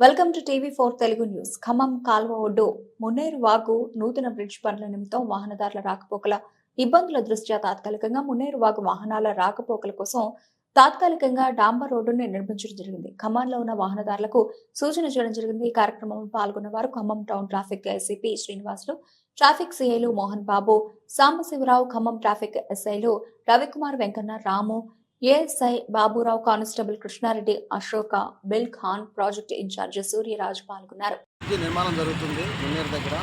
Welcome to TV four Telugu news. Khammam కాల్వ ఒడ్డు మున్నేరు వాగు నూతన బ్రిడ్జ్ పనుల నిమిత్తం వాహనదారుల రాకపోకల ఇబ్బందుల దృష్ట్యా తాత్కాలికంగా మున్నేరు వాగు వాహనాల రాకపోకల కోసం తాత్కాలికంగా డాంబర్ రోడ్డుని నిర్మించడం జరిగింది. ఖమ్మంలో ఉన్న వాహనదారులకు సూచన చేయడం జరిగింది. ఈ కార్యక్రమంలో పాల్గొన్న వారు Khammam town traffic SCP Srinivasulu traffic సిఐలు Mohan Babu Sambasivarao Khammam traffic ఎస్ఐలు Ravikumar Venkanna Ramu ASI Baburao constable Krishnareddy Ashoka Buildcon project incharge Suryaraj పాల్గొన్నారు. నిర్మాణం జరుగుతుంది మున్నేరు దగ్గర.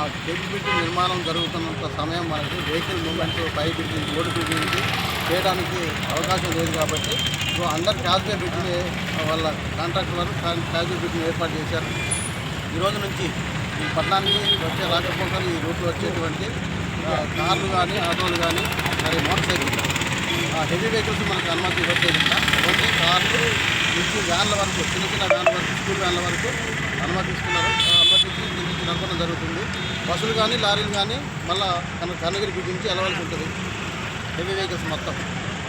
ఆ కేబుల్ నిర్మాణం జరుగుతున్నంత సమయం మనకి వెహికల్ మూమెంట్ పై బ్రిడ్జి రోడ్డు బ్రిడ్జి చేయడానికి అవకాశం లేదు కాబట్టి సో అందరు క్యాజువల్ బ్రిడ్జిని వాళ్ళ కాంట్రాక్టర్ వారు క్యాజువల్ బ్రిడ్జిని ఏర్పాటు చేశారు. ఈరోజు నుంచి ఈ పట్టణానికి వచ్చే రాకపోకలు ఈ రూట్లో వచ్చేటువంటి కార్లు కానీ ఆటోలు కానీ మరి మోటార్ సైకిల్ హెవీ వెహికల్స్ మనకు అనుమతి ఇవ్వట్లేదు ఓన్లీ కార్లు నుంచి వ్యాన్ల వరకు చిన్న చిన్న వ్యాన్ల వరకు స్కూల్ వ్యాన్ల వరకు అనుమతిస్తున్నారు. ఆ అనుమతించి నుంచి నడపడం జరుగుతుంది. బస్సులు కానీ లారీలు కానీ మళ్ళీ మన కన్నగిరి బిగించి వెళ్ళవలసి ఉంటుంది. హెవీ వెహికల్స్ మొత్తం.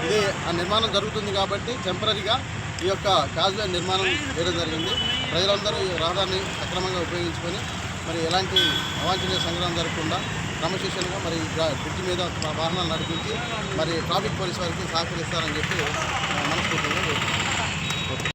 ఇది ఆ నిర్మాణం జరుగుతుంది కాబట్టి టెంపరీగా ఈ యొక్క కాజువే నిర్మాణం చేయడం జరిగింది. ప్రజలందరూ ఈ రహదారిని సక్రమంగా ఉపయోగించుకొని మరి ఎలాంటి అవాంఛనీయ సంగ్రహం జరగకుండా క్రమశిక్షణగా మరి బ్రిడ్జ్ మీద వాహనాలు నడిపించి మరి ట్రాఫిక్ పోలీస్ వారికి సహకరిస్తారని చెప్పి మనస్ఫూర్తిగా